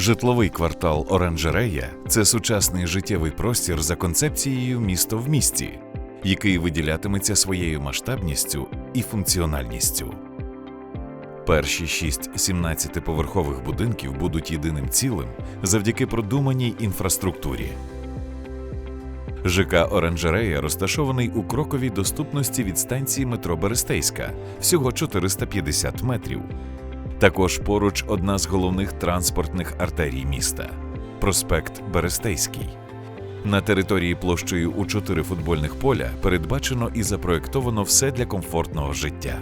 Житловий квартал Оранжерея це сучасний життєвий простір за концепцією місто в місті, який виділятиметься своєю масштабністю і функціональністю. Перші шість 17-поверхових будинків будуть єдиним цілим завдяки продуманій інфраструктурі. ЖК Оранжерея розташований у кроковій доступності від станції метро Берестейська всього 450 метрів. Також поруч одна з головних транспортних артерій міста проспект Берестейський. На території площею у чотири футбольних поля передбачено і запроєктовано все для комфортного життя.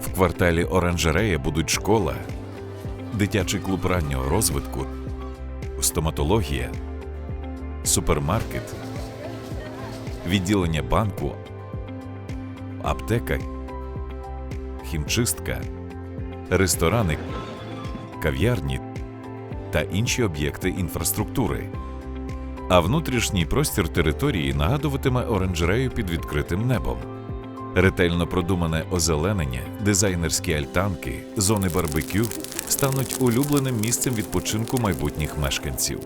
В кварталі Оранжерея будуть школа, дитячий клуб раннього розвитку, стоматологія, супермаркет, відділення банку, аптека, хімчистка, ресторани, кав'ярні та інші об'єкти інфраструктури. А внутрішній простір території нагадуватиме оранжерею під відкритим небом. Ретельно продумане озеленення, дизайнерські альтанки, зони барбекю стануть улюбленим місцем відпочинку майбутніх мешканців.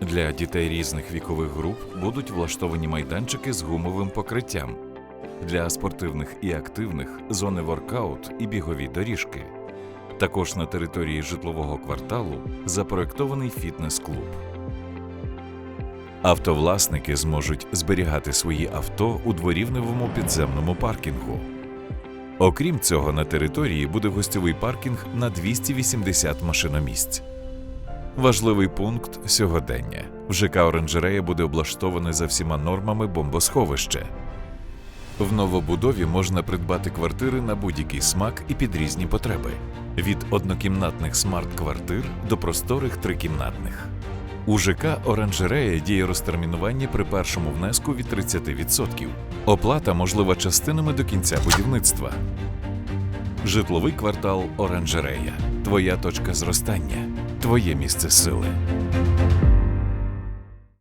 Для дітей різних вікових груп будуть влаштовані майданчики з гумовим покриттям. Для спортивних і активних зони воркаут і бігові доріжки. Також на території житлового кварталу запроектований фітнес-клуб. Автовласники зможуть зберігати свої авто у дворівневому підземному паркінгу. Окрім цього, на території буде гостьовий паркінг на 280 машиномісць. Важливий пункт сьогодення. В ЖК Оранжерея буде облаштоване за всіма нормами бомбосховище. В новобудові можна придбати квартири на будь-який смак і під різні потреби від однокімнатних смарт-квартир до просторих трикімнатних. У ЖК Оранжерея діє розтермінування при першому внеску від 30%. Оплата можлива частинами до кінця будівництва. Житловий квартал Оранжерея. Твоя точка зростання, твоє місце сили.